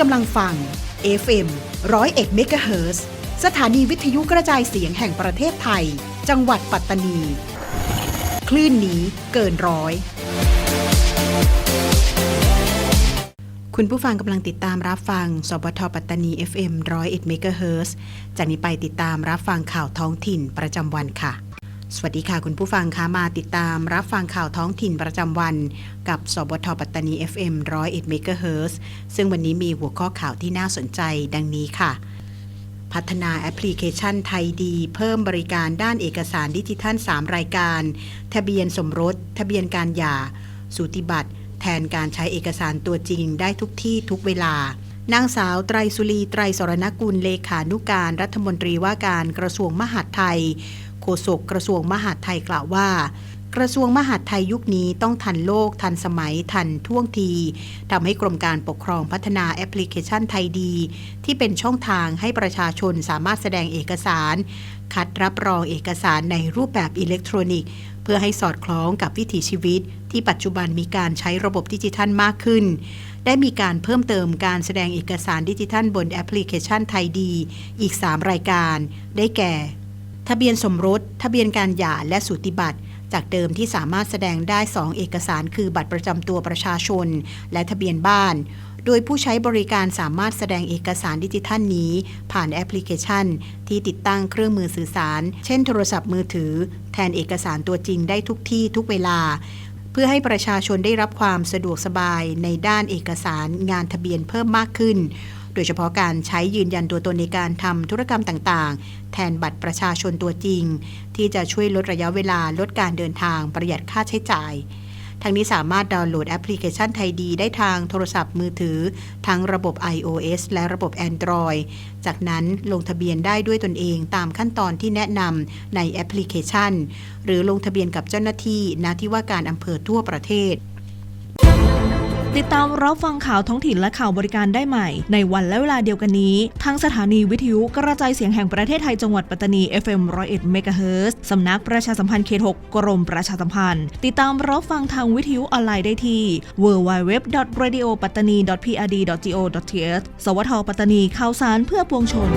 กำลังฟัง FM ร้อยเอ็ดเมกะเฮิรตซ์สถานีวิทยุกระจายเสียงแห่งประเทศไทย จังหวัดปัตตานี คลื่นนี้เกินร้อย คุณผู้ฟังกำลังติดตามรับฟัง สบทปัตตานี FM 101เมกะเฮิรตซ์จากนี้ไปติดตามรับฟังข่าวท้องถิ่นประจำวันค่ะ สวัสดีค่ะคุณผู้ฟังคะมาติดตามรับฟังข่าวท้องถิ่นประจำวัน กับสบทปัตตานี FM 101เมกะเฮิรตซ์ซึ่งวันนี้มีหัวข้อข่าวที่น่าสนใจดังนี้ค่ะ พัฒนาแอปพลิเคชันไทยดี เพิ่มบริการด้านเอกสารดิจิทัล 3 รายการ ทะเบียนสมรส ทะเบียนการหย่า สูติบัตร แทนการใช้เอกสารตัวจริงได้ทุกที่ทุกเวลานางสาวไตรสุรีไตรสรณกุลเลขานุการรัฐมนตรีว่าการกระทรวงมหาดไทย โฆษกกระทรวงมหาดไทยกล่าวว่า กระทรวงมหาดไทยยุคนี้ต้องทันโลก ทันสมัย ทันท่วงทีทำให้กรมการปกครองพัฒนาแอปพลิเคชันไทยดี ที่เป็นช่องทางให้ประชาชนสามารถแสดงเอกสาร คัดรับรองเอกสารในรูปแบบอิเล็กทรอนิกส์ เพื่อให้สอดคล้องกับวิถีชีวิต ที่ปัจจุบันมีการใช้ระบบดิจิทัลมากขึ้นได้มีการเพิ่มเติมการแสดงเอกสารดิจิทัลบนแอปพลิเคชันไทยดี อีก 3 รายการ ได้แก่ ทะเบียนสมรส ทะเบียนการหย่าและสูติบัตร จากเดิมที่สามารถแสดงได้ 2 เอกสารคือบัตรประจำตัวประชาชน และทะเบียนบ้าน โดยผู้ใช้บริการสามารถแสดงเอกสารดิจิทัลนี้ ผ่านแอปพลิเคชัน ที่ติดตั้งเครื่องมือสื่อสาร เช่นโทรศัพท์มือถือ แทนเอกสารตัวจริงได้ทุกที่ทุกเวลา เพื่อให้ประชาชนได้รับความสะดวกสบายในด้านเอกสารงานทะเบียนเพิ่มมากขึ้น โดยเฉพาะการใช้ยืนยันตัวตนในการทำธุรกรรมต่างๆ แทนบัตรประชาชนตัวจริง ที่จะช่วยลดระยะเวลาลดการเดินทางประหยัดค่าใช้จ่ายทั้งนี้สามารถดาวน์โหลดแอปพลิเคชันไทยดี ได้ทางโทรศัพท์มือถือ ทั้งระบบ iOS และระบบ Android จากนั้นลงทะเบียนได้ด้วยตนเองตามขั้นตอนที่แนะนำในแอปพลิเคชัน หรือลงทะเบียนกับเจ้าหน้าที่ณที่ว่าการอำเภอทั่วประเทศ ติดตามรับฟังข่าวท้องถิ่นและข่าวบริการได้ใหม่ ในวันและเวลาเดียวกันนี้ ทางสถานีวิทยุกระจายเสียงแห่งประเทศไทยจังหวัดปัตตานี FM 101เมกะเฮิรตซ์สำนักประชาสัมพันธ์เขต6กรมประชาสัมพันธ์ ติดตามรับฟังทางวิทยุออนไลน์ได้ที่ www.radiopattani.prd.go.th สวทปัตตานีข่าวสารเพื่อปวงชน